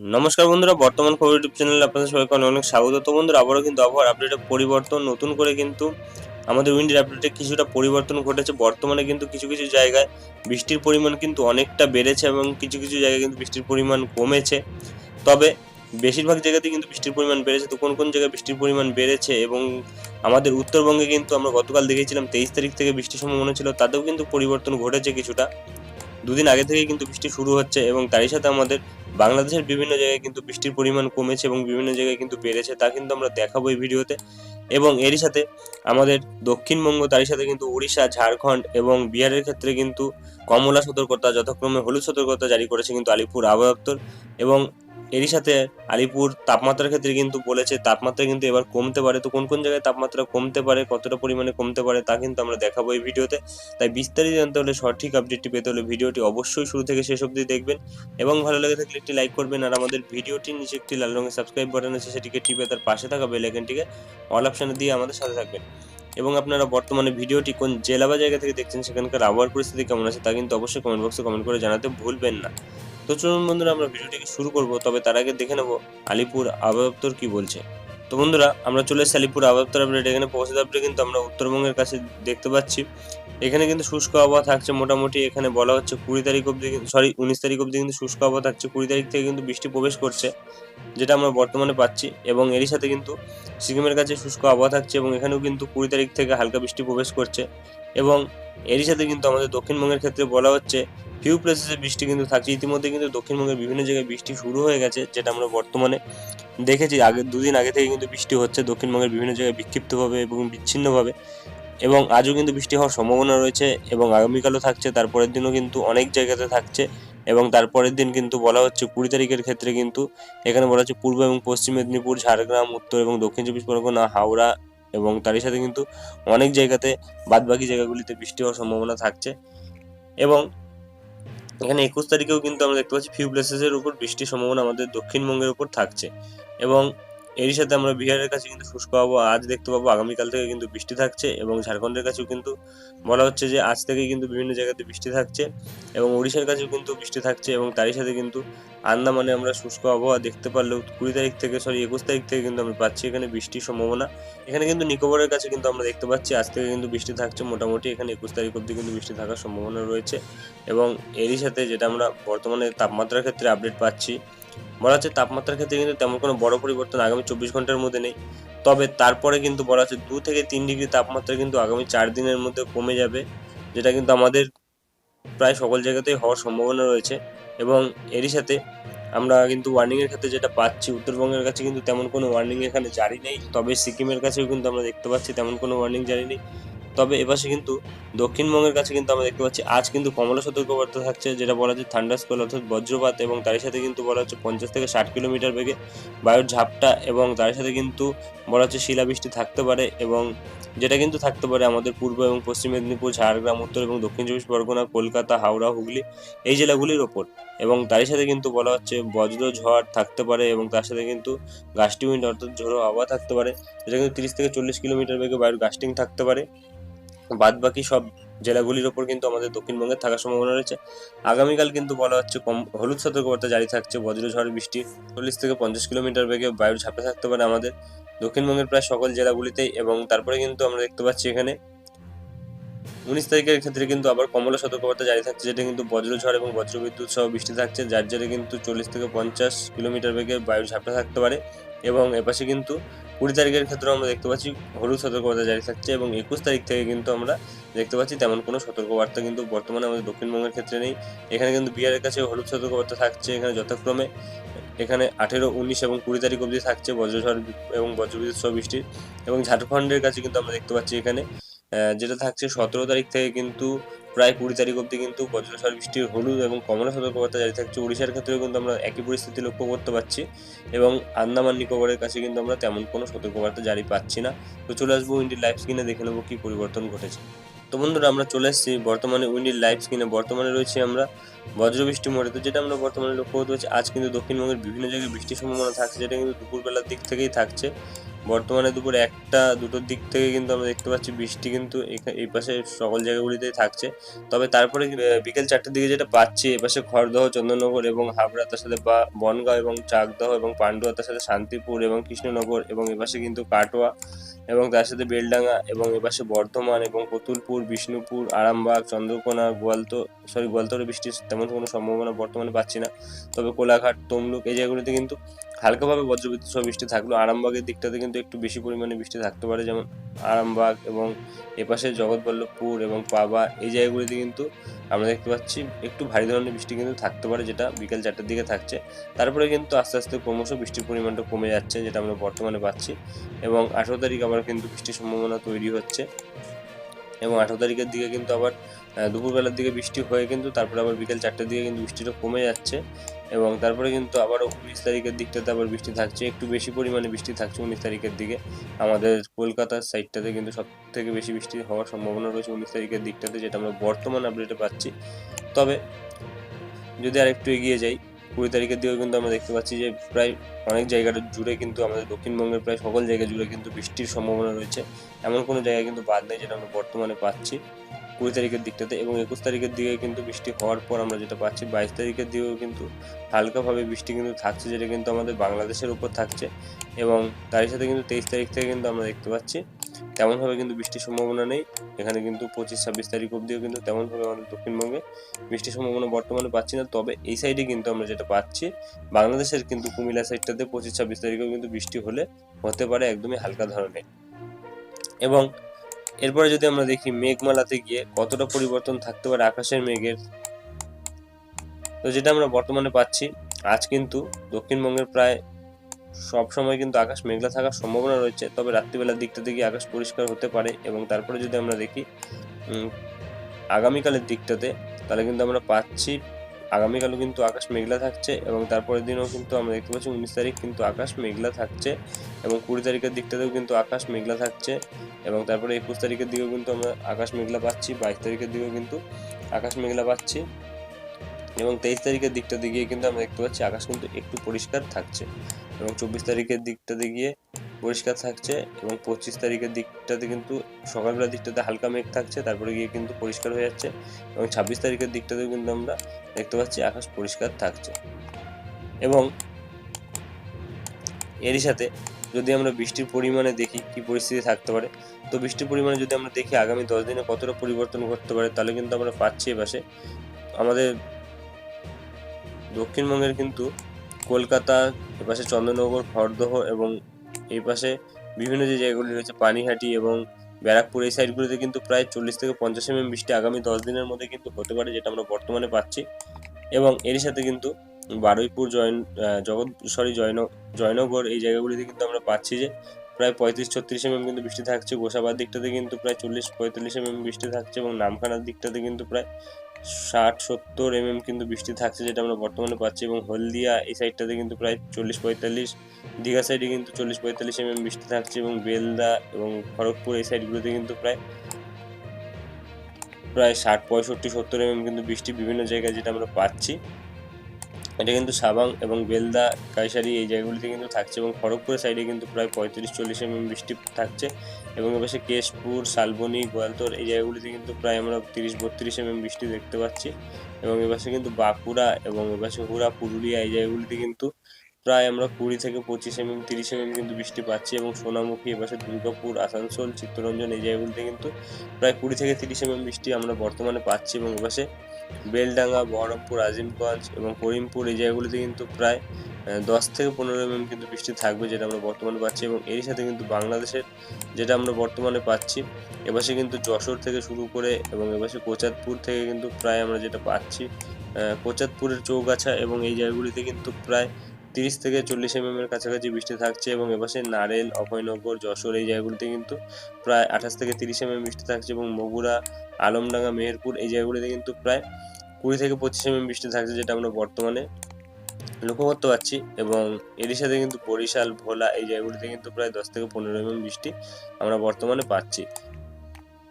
নমস্কার বন্ধুরা, বর্তমান খবর ইউটিউব চ্যানেলে আপনাদের সবাইকে অনেক অনেক স্বাগত। তো বন্ধুরা, আবারও কিন্তু আবহাওয়ার আপডেটে পরিবর্তন, নতুন করে কিন্তু আমাদের উইন্ডের আপডেটে কিছুটা পরিবর্তন ঘটেছে। বর্তমানে কিন্তু কিছু কিছু জায়গায় বৃষ্টির পরিমাণ কিন্তু অনেকটা বেড়েছে এবং কিছু কিছু জায়গায় কিন্তু বৃষ্টির পরিমাণ কমেছে। তবে বেশিরভাগ জায়গাতে কিন্তু বৃষ্টির পরিমাণ বেড়েছে। তো কোন কোন জায়গায় বৃষ্টির পরিমাণ বেড়েছে এবং আমাদের উত্তরবঙ্গে কিন্তু আমরা গতকাল দেখেছিলাম তেইশ তারিখ থেকে বৃষ্টির সম্ভাবনা ছিল, তাতেও কিন্তু পরিবর্তন ঘটেছে কিছুটা। দুদিন আগে থেকে কিন্তু বৃষ্টি শুরু হচ্ছে এবং তারই সাথে আমাদের বাংলাদেশের বিভিন্ন জায়গায় কিন্তু বৃষ্টির পরিমাণ কমেছে এবং বিভিন্ন জায়গায় কিন্তু বেড়েছে, তা কিন্তু আমরা দেখাবো এই ভিডিওতে। এবং এরই সাথে আমাদের দক্ষিণবঙ্গ, তারই সাথে কিন্তু উড়িষ্যা ঝাড়খণ্ড এবং বিহারের ক্ষেত্রে কিন্তু কমলা সতর্কতা, যথাক্রমে হলুদ সতর্কতা জারি করেছে কিন্তু আলিপুর আবহাওয়া দপ্তর। এবং এরই সাথে আলিপুর তাপমাত্রার ক্ষেত্রে কিন্তু বলেছে, তাপমাত্রা কিন্তু এবার কমতে পারে। তো কোন কোন জায়গায় তাপমাত্রা কমতে পারে, কতটা পরিমাণে কমতে পারে তা কিন্তু আমরা দেখাবো এই ভিডিওতে। তাই বিস্তারিত জানতে হলে সঠিক আপডেটটি পেতে হলে ভিডিওটি অবশ্যই শুরু থেকে শেষ অবধি দেখবেন এবং ভালো লেগে থাকলে একটি লাইক করবেন আর আমাদের ভিডিওটির নিচে একটি লাল রঙের সাবস্ক্রাইব বাটন আছে, সেটিকে টিপে তার পাশে থাকা বেল আইকনটিকে অল অপশানে দিয়ে আমাদের সাথে থাকবেন। এবং আপনারা বর্তমানে ভিডিওটি কোন জেলা বা জায়গা থেকে দেখছেন, সেখানকার আবহাওয়ার পরিস্থিতি কেমন আছে তা কিন্তু অবশ্যই কমেন্ট বক্সে কমেন্ট করে জানাতে ভুলবেন না। তো চলুন বন্ধুরা, আমরা ভিডিওটিকে শুরু করব, তবে তার আগে দেখে নেব আলিপুর আবহাওয়া কি বলছে। তো বন্ধুরা, আমরা চলে এসেছি আলিপুর আবহাওয়া আপডেট এখানে পৌঁছে আপডেট কিন্তু আমরা উত্তরবঙ্গের কাছে দেখতে পাচ্ছি। এখানে কিন্তু শুষ্ক আবহাওয়া থাকছে মোটামুটি, এখানে বলা হচ্ছে কুড়ি তারিখ অবধি সরি উনিশ তারিখ অবধি কিন্তু শুষ্ক আবহাওয়া থাকছে। কুড়ি তারিখ থেকে কিন্তু বৃষ্টি প্রবেশ করছে, যেটা আমরা বর্তমানে পাচ্ছি। এবং এরই সাথে কিন্তু সিকিমের কাছে শুষ্ক আবহাওয়া থাকছে এবং এখানেও কিন্তু কুড়ি তারিখ থেকে হালকা বৃষ্টি প্রবেশ করছে। এবং এরই সাথে কিন্তু আমাদের দক্ষিণবঙ্গের ক্ষেত্রে বলা হচ্ছে ফিউ প্লেসেসে বৃষ্টি কিন্তু থাকছে। ইতিমধ্যে কিন্তু দক্ষিণবঙ্গের বিভিন্ন জায়গায় বৃষ্টি শুরু হয়ে গেছে, যেটা আমরা বর্তমানে দেখেছি। আগে, দুদিন আগে থেকে কিন্তু বৃষ্টি হচ্ছে দক্ষিণবঙ্গের বিভিন্ন জায়গায় বিক্ষিপ্তভাবে এবং বিচ্ছিন্নভাবে। এবং আজও কিন্তু বৃষ্টি হওয়ার সম্ভাবনা রয়েছে এবং আগামীকালও থাকছে, তারপরের দিনও কিন্তু অনেক জায়গাতে থাকছে। এবং তারপরের দিন কিন্তু বলা হচ্ছে কুড়ি তারিখের ক্ষেত্রে কিন্তু এখানে বলা হচ্ছে পূর্ব এবং পশ্চিম মেদিনীপুর, ঝাড়গ্রাম, উত্তর এবং দক্ষিণ চব্বিশ পরগনা, হাওড়া এবং তারই সাথে কিন্তু অনেক জায়গাতে বাদবাকি জায়গাগুলিতে বৃষ্টি হওয়ার সম্ভাবনা থাকছে। এবং এখানে একুশ তারিখেও কিন্তু আমরা দেখতে পাচ্ছি ফিউ প্লেসেসের উপর বৃষ্টির সম্ভাবনা আমাদের দক্ষিণবঙ্গের উপর থাকছে। এবং এরই সাথে আমরা বিহারের কাছে কিন্তু শুষ্ক আবহাওয়া আজ দেখতে পাবো, আগামীকাল থেকে কিন্তু বৃষ্টি থাকছে এবং ঝাড়খণ্ডের কাছেও কিন্তু বলা হচ্ছে যে আজ থেকেই কিন্তু বিভিন্ন জায়গাতে বৃষ্টি থাকছে এবং উড়িষ্যার কাছেও কিন্তু বৃষ্টি থাকছে এবং তারই সাথে কিন্তু আন্দামানে আমরা শুষ্ক আবহাওয়া দেখতে পারলেও কুড়ি তারিখ থেকে সরি একুশ তারিখ থেকে কিন্তু আমরা পাচ্ছি এখানে বৃষ্টির সম্ভাবনা। এখানে কিন্তু নিকোবরের কাছে কিন্তু আমরা দেখতে পাচ্ছি আজ থেকে কিন্তু বৃষ্টি থাকছে মোটামুটি, এখানে একুশ তারিখ অবধি কিন্তু বৃষ্টি থাকার সম্ভাবনা রয়েছে এবং এরই সাথে যেটা আমরা বর্তমানে তাপমাত্রার ক্ষেত্রে আপডেট পাচ্ছি বলা হচ্ছে তাপমাত্রার ক্ষেত্রে কিন্তু তেমন কোনো বড় পরিবর্তন আগামী চব্বিশ ঘণ্টার মধ্যে নেই। তবে তারপরে কিন্তু বলা হচ্ছে দু থেকে তিন ডিগ্রি তাপমাত্রা কিন্তু আগামী চার দিনের মধ্যে কমে যাবে, যেটা কিন্তু আমাদের প্রায় সকল জায়গাতেই হওয়ার সম্ভাবনা রয়েছে। এবং এরই সাথে আমরা কিন্তু ওয়ার্নিংয়ের ক্ষেত্রে যেটা পাচ্ছি, উত্তরবঙ্গের কাছে কিন্তু তেমন কোনো ওয়ার্নিং এখানে জারি নেই। তবে সিকিমের কাছেও কিন্তু আমরা দেখতে পাচ্ছি তেমন কোনো ওয়ার্নিং জারি নেই। তবে এপাশে কিন্তু দক্ষিণবঙ্গের কাছে কিন্তু আমরা দেখতে পাচ্ছি, আজ কিন্তু কমলা সতর্কবার্তা থাকছে যেটা বলা হচ্ছে থান্ডারস্কল অর্থাৎ বজ্রপাত এবং তার সাথে কিন্তু বলা হচ্ছে পঞ্চাশ থেকে ষাট কিলোমিটার বেগে বায়ুর ঝাপটা এবং তার সাথে কিন্তু বলা হচ্ছে শিলাবৃষ্টি থাকতে পারে এবং যেটা কিন্তু থাকতে পারে আমাদের পূর্ব এবং পশ্চিম মেদিনীপুর, ঝাড়গ্রাম, উত্তর এবং দক্ষিণ চব্বিশ পরগনা, কলকাতা, হাওড়া, হুগলি এই জেলাগুলির ওপর এবং তারই সাথে কিন্তু বলা হচ্ছে বজ্র ঝড় থাকতে পারে এবং তার সাথে কিন্তু গাস্টি অর্থাৎ ঝোড়ো আবহাওয়া থাকতে পারে, যেটা কিন্তু তিরিশ থেকে চল্লিশ কিলোমিটার বেগে বায়ুর গাস্টিং থাকতে পারে। বাদ বাকি সব জেলাগুলির ওপর কিন্তু আমাদের দক্ষিণবঙ্গের থাকার সম্ভাবনা রয়েছে। আগামীকাল কিন্তু বলা হচ্ছে কম, হলুদ সতর্কবার্তা জারি থাকছে বজ্রঝড় বৃষ্টি, চল্লিশ থেকে পঞ্চাশ কিলোমিটার বেগে বায়ুর ঝাঁপে থাকতে পারে আমাদের দক্ষিণবঙ্গের প্রায় সকল জেলাগুলিতেই এবং তারপরে কিন্তু আমরা দেখতে পাচ্ছি এখানে উনিশ তারিখের ক্ষেত্রে কিন্তু আবার কমলা সতর্কবার্তা জারি থাকছে, যেটা কিন্তু বজ্রঝড় এবং বজ্রবিদ্যুৎ সহ বৃষ্টি থাকছে, যার জেরে কিন্তু চল্লিশ থেকে পঞ্চাশ কিলোমিটার বেগে বায়ুর ঝাপটা থাকতে পারে। এবং এপাশে কিন্তু কুড়ি তারিখের ক্ষেত্রেও আমরা দেখতে পাচ্ছি হলুদ সতর্কবার্তা জারি থাকছে এবং একুশ তারিখ থেকে কিন্তু আমরা দেখতে পাচ্ছি তেমন কোনো সতর্কবার্তা কিন্তু বর্তমানে আমাদের দক্ষিণবঙ্গের ক্ষেত্রে নেই। এখানে কিন্তু বিহারের কাছে হলুদ সতর্কবার্তা থাকছে, এখানে যথাক্রমে এখানে আঠেরো, উনিশ এবং কুড়ি তারিখ অবধি থাকছে বজ্রঝড় এবং বজ্রবিদ্যুৎ সহ বৃষ্টির এবং ঝাড়খণ্ডের কাছে কিন্তু আমরা দেখতে পাচ্ছি এখানে যেটা থাকছে সতেরো তারিখ থেকে কিন্তু প্রায় কুড়ি তারিখ অবধি কিন্তু বজ্রঝড় বৃষ্টির হলুদ এবং কমলা সতর্কবার্তা জারি থাকছে। উড়িষ্যার ক্ষেত্রেও কিন্তু আমরা একই পরিস্থিতি লক্ষ্য করতে পারছি এবং আন্দামান নিকোবরের কাছে কিন্তু আমরা তেমন কোনো সতর্কবার্তা জারি পাচ্ছি না। তো চলে আসব উইন্ডির লাইভ স্ক্রিনে, দেখে নেব কী পরিবর্তন ঘটেছে। তো বন্ধুরা, আমরা চলে এসেছি বর্তমানে উইন্ডির লাইভ স্ক্রিনে। বর্তমানে রয়েছে আমরা বজ্রবৃষ্টি মোড়ে। তো যেটা আমরা বর্তমানে লক্ষ্য করতে পারছি, আজ কিন্তু দক্ষিণবঙ্গের বিভিন্ন জায়গায় বৃষ্টির সম্ভাবনা থাকছে, যেটা কিন্তু দুপুরবেলার দিক থেকেই থাকছে। বর্তমানে দুপুর একটা, দুটোর দিক থেকে কিন্তু আমরা দেখতে পাচ্ছি বৃষ্টি কিন্তু এই পাশে সকল জায়গাগুলিতেই থাকছে। তবে তারপরে বিকেল চারটের দিকে যেটা পাচ্ছি এপাশে খড়দহ, চন্দননগর এবং হাবড়া, তার সাথে বা, বনগাঁও এবং চাকদহ এবং পান্ডুয়া, তার সাথে শান্তিপুর এবং কৃষ্ণনগর এবং এপাশে কিন্তু কাটোয়া এবং তার সাথে বেলডাঙ্গা এবং এপাশে বর্ধমান এবং কতুলপুর বিষ্ণুপুর, আরামবাগ, চন্দ্রকোনা, গোয়ালতো, সরি, গোয়ালতরে বৃষ্টির তেমন কোনো সম্ভাবনা বর্তমানে পাচ্ছি না। তবে কোলাঘাট, তমলুক, এই জায়গাগুলিতে কিন্তু হালকাভাবে বজ্রবিদ্যুৎ সহ বৃষ্টি থাকল। আরামবাগের দিকটাতে কিন্তু একটু বেশি পরিমাণে বৃষ্টি থাকতে পারে, যেমন আরামবাগ এবং এপাশে জগৎবল্লভপুর এবং পাবা, এই জায়গাগুলিতে কিন্তু আমরা দেখতে পাচ্ছি একটু ভারী ধরনের বৃষ্টি কিন্তু থাকতে পারে, যেটা বিকেল চারটার দিকে থাকছে। তারপরে কিন্তু আস্তে আস্তে ক্রমশ বৃষ্টির পরিমাণটা কমে যাচ্ছে, যেটা আমরা বর্তমানে পাচ্ছি এবং আঠেরো তারিখ আবার কিন্তু বৃষ্টির সম্ভাবনা তৈরি হচ্ছে এবং আঠেরো তারিখের দিকে কিন্তু আবার দুপুরবেলার দিকে বৃষ্টি হয়ে কিন্তু তারপরে আবার বিকেল চারটের দিকে কিন্তু বৃষ্টিটা কমে যাচ্ছে। এবং তারপরে কিন্তু আবারও উনিশ তারিখের দিকটাতে আবার বৃষ্টি থাকছে। একটু বেশি পরিমাণে বৃষ্টি থাকছে উনিশ তারিখের দিকে। আমাদের কলকাতার সাইডটাতে কিন্তু সব থেকে বেশি বৃষ্টি হওয়ার সম্ভাবনা রয়েছে উনিশ তারিখের দিকটাতে, যেটা আমরা বর্তমান আপডেটে পাচ্ছি। তবে যদি আর একটু এগিয়ে যাই, কুড়ি তারিখের দিকেও কিন্তু আমরা দেখতে পাচ্ছি যে প্রায় অনেক জায়গাটা জুড়ে কিন্তু আমাদের দক্ষিণবঙ্গের প্রায় সকল জায়গা জুড়ে কিন্তু বৃষ্টির সম্ভাবনা রয়েছে। এমন কোনো জায়গায় কিন্তু বাদ নেই যেটা আমরা বর্তমানে পাচ্ছি। কুড়ি তারিখের দিকটাতে এবং একুশ তারিখের দিকে কিন্তু বৃষ্টি হওয়ার পর আমরা যেটা পাচ্ছি, বাইশ তারিখের দিকেও কিন্তু হালকাভাবে বৃষ্টি কিন্তু থাকছে, যেটা কিন্তু আমাদের বাংলাদেশের উপর থাকছে এবং তারই সাথে কিন্তু তেইশ তারিখ থেকে কিন্তু আমরা দেখতে পাচ্ছি, তেমনভাবে কিন্তু বৃষ্টির সম্ভাবনা নেই। এখানে কিন্তু পঁচিশ, ছাব্বিশ তারিখ অবধিও কিন্তু তেমনভাবে আমাদের দক্ষিণবঙ্গে বৃষ্টির সম্ভাবনা বর্তমানে পাচ্ছি না। তবে এই সাইডে কিন্তু আমরা যেটা পাচ্ছি, বাংলাদেশের কিন্তু কুমিল্লা সাইডটাতে পঁচিশ, ছাব্বিশ তারিখেও কিন্তু বৃষ্টি হলে হতে পারে একদমই হালকা ধরনের। এবং এরপরে যদি আমরা দেখি মেঘমালাতে গিয়ে কতটা পরিবর্তন থাকতে পারে আকাশের মেঘের, তো যেটা আমরা বর্তমানে পাচ্ছি, আজ কিন্তু দক্ষিণবঙ্গের প্রায় সব সময় কিন্তু আকাশ মেঘলা থাকার সম্ভাবনা রয়েছে, তবে রাত্রিবেলার দিকটা গিয়ে আকাশ পরিষ্কার হতে পারে এবং তারপরে যদি আমরা দেখি আগামীকালের দিকটাতে, তাহলে কিন্তু আমরা পাচ্ছি আগামীকালও কিন্তু আকাশ মেঘলা থাকছে এবং তারপরের দিনও কিন্তু আমরা দেখতে পাচ্ছি উনিশ তারিখ কিন্তু আকাশ মেঘলা থাকছে এবং কুড়ি তারিখের দিকটাতেও কিন্তু আকাশ মেঘলা থাকছে এবং তারপরে একুশ তারিখের দিকেও কিন্তু আমরা আকাশ মেঘলা পাচ্ছি, বাইশ তারিখের দিকেও কিন্তু আকাশ মেঘলা পাচ্ছি এবং তেইশ তারিখের দিকটা দিকে কিন্তু আমরা দেখতে পাচ্ছি আকাশ কিন্তু একটু পরিষ্কার থাকছে। এবং চব্বিশ তারিখের দিকটাতে গিয়ে পরিষ্কার থাকছে এবং পঁচিশ তারিখের দিকটাতে কিন্তু সকালবেলার দিকটাতে হালকা মেঘ থাকছে, তারপরে গিয়ে কিন্তু পরিষ্কার হয়ে যাচ্ছে এবং ছাব্বিশ তারিখের দিকটাতেও কিন্তু আমরা দেখতে পাচ্ছি আকাশ পরিষ্কার থাকছে। এবং এরই সাথে যদি আমরা বৃষ্টির পরিমাণে দেখি কি পরিস্থিতি থাকতে পারে, তো বৃষ্টির পরিমাণে যদি আমরা দেখি আগামী দশ দিনে কতটা পরিবর্তন ঘটতে পারে, তাহলে কিন্তু আমরা পাচ্ছি এপাশে আমাদের দক্ষিণবঙ্গের কিন্তু কলকাতা, এপাশে চন্দ্রনগর, খড়দহ এবং এই পাশে বিভিন্ন যে জায়গাগুলি রয়েছে, পানিহাটি এবং ব্যারাকপুর, এই সাইডগুলিতে কিন্তু প্রায় চল্লিশ থেকে পঞ্চাশ এমএম বৃষ্টি আগামী দশ দিনের মধ্যে কিন্তু হতে পারে, যেটা আমরা বর্তমানে পাচ্ছি। এবং এরই সাথে কিন্তু বারুইপুর জয়ন জগৎ, সরি জয়ন জয়নগর এই জায়গাগুলিতে কিন্তু আমরা পাচ্ছি যে প্রায় পঁয়ত্রিশ ছত্রিশ এমএম কিন্তু বৃষ্টি থাকছে। গোসাবার দিকটাতে কিন্তু প্রায় চল্লিশ পঁয়তাল্লিশ এমএম বৃষ্টি থাকছে এবং নামখানার দিকটাতে কিন্তু প্রায় ষাট, সত্তর এম কিন্তু বৃষ্টি থাকছে যেটা আমরা বর্তমানে পাচ্ছি এবং হলদিয়া এই সাইডটাতে কিন্তু প্রায় চল্লিশ, পঁয়তাল্লিশ, দীঘা সাইডে কিন্তু চল্লিশ, পঁয়তাল্লিশ এম বৃষ্টি থাকছে এবং বেলদা এবং খড়গপুর এই সাইডগুলোতে কিন্তু প্রায় প্রায় ষাট, পঁয়ষট্টি, সত্তর এম কিন্তু বৃষ্টি বিভিন্ন জায়গায় যেটা আমরা পাচ্ছি। এটা কিন্তু সাবাং এবং বেলদা, কাইসারি এই জায়গাগুলিতে কিন্তু থাকছে এবং খড়গপুরের সাইডে কিন্তু প্রায় পঁয়ত্রিশ চল্লিশ এমএম বৃষ্টি থাকছে এবং এপাশে কেশপুর, শালবনি, গোয়ালতোর এই জায়গাগুলিতে কিন্তু প্রায় আমরা তিরিশ বত্রিশ এমএম বৃষ্টি দেখতে পাচ্ছি এবং এপাশে কিন্তু বাঁকুড়া এবং এপাশে হুড়া, পুরুলিয়া এই জায়গাগুলিতে কিন্তু প্রায় আমরা কুড়ি থেকে পঁচিশ এমএম, তিরিশ এমএম কিন্তু বৃষ্টি পাচ্ছি এবং সোনামুখী, এপাশে দুর্গাপুর, আসানসোল, চিত্তরঞ্জন এই জায়গাগুলিতে কিন্তু প্রায় কুড়ি থেকে তিরিশ এমএম বৃষ্টি আমরা বর্তমানে পাচ্ছি এবং এপাশে বেলডাঙ্গা, বহরমপুর, আজিমগঞ্জ এবং করিমপুর এই জায়গাগুলিতে কিন্তু প্রায় দশ থেকে পনেরো এমএম কিন্তু বৃষ্টি থাকবে যেটা আমরা বর্তমানে পাচ্ছি এবং এর সাথে কিন্তু বাংলাদেশের যেটা আমরা বর্তমানে পাচ্ছি এবারে কিন্তু যশোর থেকে শুরু করে এবং এবারে কোচাতপুর থেকে কিন্তু প্রায় আমরা যেটা পাচ্ছি কোচাতপুরের চৌগাছা এবং এই জায়গাগুলিতে কিন্তু প্রায় তিরিশ থেকে চল্লিশ এমএম এর কাছাকাছি বৃষ্টি থাকছে এবং এপাশে নারেল, অভয়নগর, যশোর এই জায়গাগুলিতে কিন্তু প্রায় আঠাশ থেকে তিরিশ এমএম বৃষ্টি থাকছে এবং বগুড়া আলমডাঙ্গা, মেহেরপুর এই জায়গাগুলিতে কিন্তু প্রায় কুড়ি থেকে পঁচিশ এমএম বৃষ্টি থাকছে যেটা আমরা বর্তমানে লক্ষ্য করতে পারছি এবং এরই সাথে কিন্তু বরিশাল, ভোলা এই জায়গাগুলিতে কিন্তু প্রায় দশ থেকে পনেরো এমএম বৃষ্টি আমরা বর্তমানে পাচ্ছি।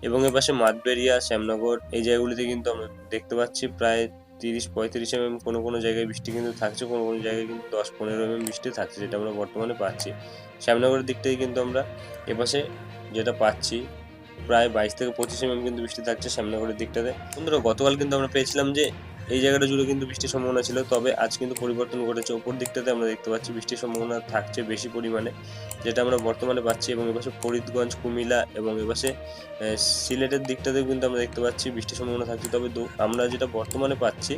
এবং এর পাশে মাতবেরিয়া শ্যামনগর এই জায়গাগুলিতে কিন্তু আমরা দেখতে পাচ্ছি প্রায় তিরিশ, পঁয়ত্রিশ এম কোনো কোনো জায়গায় বৃষ্টি কিন্তু থাকছে, কোনো কোনো জায়গায় কিন্তু দশ, পনেরো এম বৃষ্টি থাকছে, যেটা আমরা বর্তমানে পাচ্ছি। শ্যামনগরের দিক থেকে কিন্তু আমরা এপাশে যেটা পাচ্ছি, প্রায় বাইশ থেকে পঁচিশ এম কিন্তু বৃষ্টি থাকছে শ্যামনগরের দিকটাতে। বন্ধুরা গতকাল কিন্তু আমরা পেয়েছিলাম যে এই জায়গাটা জুড়ে কিন্তু বৃষ্টির সম্ভাবনা ছিল, তবে আজ কিন্তু পরিবর্তন ঘটেছে ওপর দিকটাতে আমরা দেখতে পাচ্ছি বৃষ্টির সম্ভাবনা থাকছে বেশি পরিমাণে, যেটা আমরা বর্তমানে পাচ্ছি এবং এপাশে ফরিদগঞ্জ, কুমিল্লা এবং এপাশে সিলেটের দিকটাতেও কিন্তু আমরা দেখতে পাচ্ছি বৃষ্টির সম্ভাবনা থাকছে তবে আমরা যেটা বর্তমানে পাচ্ছি,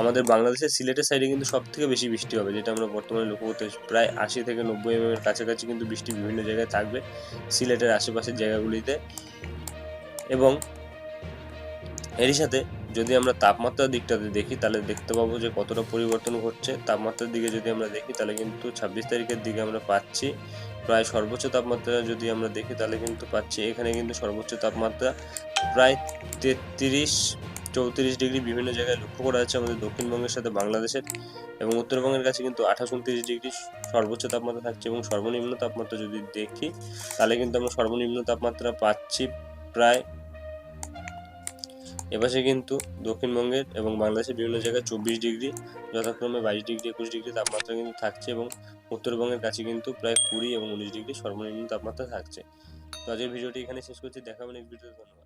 আমাদের বাংলাদেশের সিলেটের সাইডে কিন্তু সব থেকে বেশি বৃষ্টি হবে, যেটা আমরা বর্তমানে লক্ষ্য করতে। প্রায় আশি থেকে নব্বই এম এর কাছাকাছি কিন্তু বৃষ্টি বিভিন্ন জায়গায় থাকবে সিলেটের আশেপাশের জায়গাগুলিতে এবং এরই সাথে যদি আমরা তাপমাত্রার দিকটাতে দেখি, তাহলে দেখতে পাবো যে কতটা পরিবর্তন ঘটছে। তাপমাত্রার দিকে যদি আমরা দেখি, তাহলে কিন্তু ছাব্বিশ তারিখের দিকে আমরা পাচ্ছি। প্রায় সর্বোচ্চ তাপমাত্রা যদি আমরা দেখি, তাহলে কিন্তু পাচ্ছি। এখানে কিন্তু সর্বোচ্চ তাপমাত্রা প্রায় তেত্রিশ, চৌত্রিশ ডিগ্রি বিভিন্ন জায়গায় লক্ষ্য করা যাচ্ছে আমাদের দক্ষিণবঙ্গের সাথে বাংলাদেশের এবং উত্তরবঙ্গের কাছে কিন্তু আঠাশ, উনত্রিশ ডিগ্রি সর্বোচ্চ তাপমাত্রা থাকছে এবং সর্বনিম্ন তাপমাত্রা যদি দেখি, তাহলে কিন্তু আমরা সর্বনিম্ন তাপমাত্রা পাচ্ছি প্রায় এপাশে কিন্তু দক্ষিণবঙ্গের এবং বাংলাদেশের বিভিন্ন জায়গায় চব্বিশ ডিগ্রি, যথাক্রমে বাইশ ডিগ্রি, একুশ ডিগ্রি তাপমাত্রা কিন্তু থাকছে এবং উত্তরবঙ্গের কাছে কিন্তু প্রায় কুড়ি এবং উনিশ ডিগ্রি সর্বনিম্ন তাপমাত্রা থাকছে। তো আজকের ভিডিওটি এখানে শেষ করছি। দেখা হবে নেক্সট ভিডিওতে